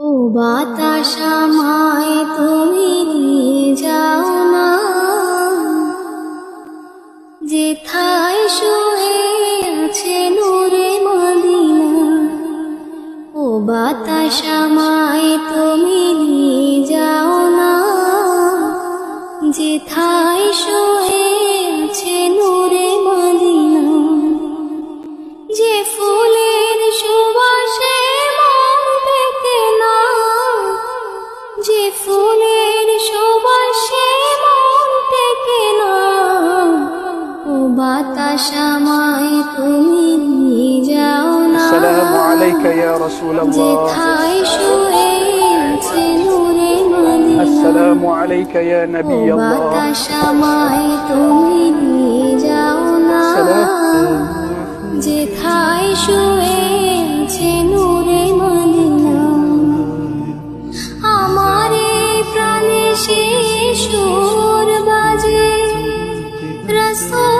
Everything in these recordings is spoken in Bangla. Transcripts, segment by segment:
ও বাতাসা মায় তুমি যাও না। যেথায় শুয়ে আছে নূরে মদিনা, ও বাতাসা আমায় তুমি আশামায় তুমি নিয়ে যাও না। সালামু আলাইকা ইয়া রাসূলুল্লাহ। যেথায় শুয়েছে বাজে। রাসূল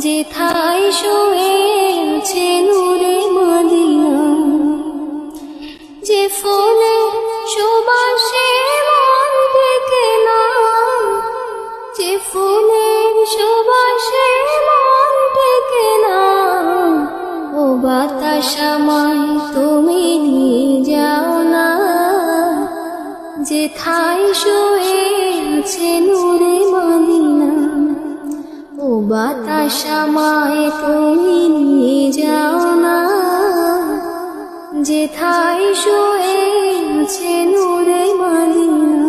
যেথায় শুয়ে আছে নূরে মদিনা। যে ফুলে সুবাসে মন থেকে না। যে ফুলের সুবাসে মন থেকে না। ও বাতাস তুমি নিয়ে যাও না। যেথায় শুয়ে আছে নূরে মদিনা। ও বাতাসামায় তুমি নিয়ে যাও না। যে থাই শোয়ে আছে নূরে মানিয়া